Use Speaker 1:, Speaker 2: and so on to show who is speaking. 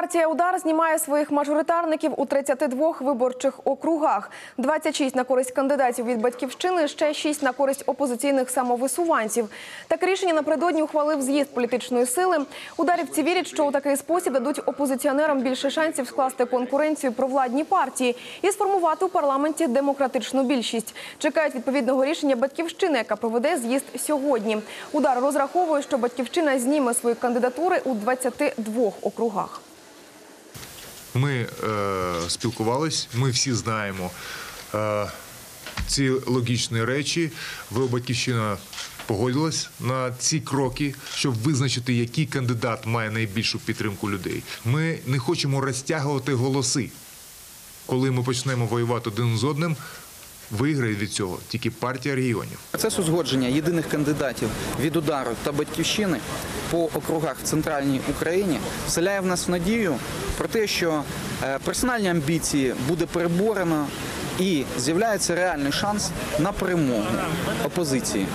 Speaker 1: Партія Удар знімає своїх мажоритарників у 32 виборчих округах. 26 на користь кандидатів від батьківщини, ще 6 на користь опозиційних самовисуванців. Таке рішення напередодні ухвалив з'їзд політичної сили. Ударівці вірять, що у такий спосіб дадуть опозиціонерам більше шансів скласти конкуренцію про владні партії і сформувати у парламенті демократичну більшість. Чекають відповідного рішення батьківщини, яка проведе з'їзд сьогодні. Удар розраховує, що батьківщина зніме свої кандидатури у 22 округах.
Speaker 2: Ми е, спілкувались, ми всі знаємо е, ці логічні речі. Ви батьківщина погодилась на ці кроки, щоб визначити, який кандидат має найбільшу підтримку людей. Ми не хочемо розтягувати голоси. Коли ми почнемо воювати один з одним, виграє від цього тільки партія регіонів.
Speaker 3: Процес узгодження єдиних кандидатів від удару та батьківщини по округах в центральній Україні вселяє в нас надію про те, що е, персональні амбіції буде переборено і з'являється реальний шанс на перемогу опозиції.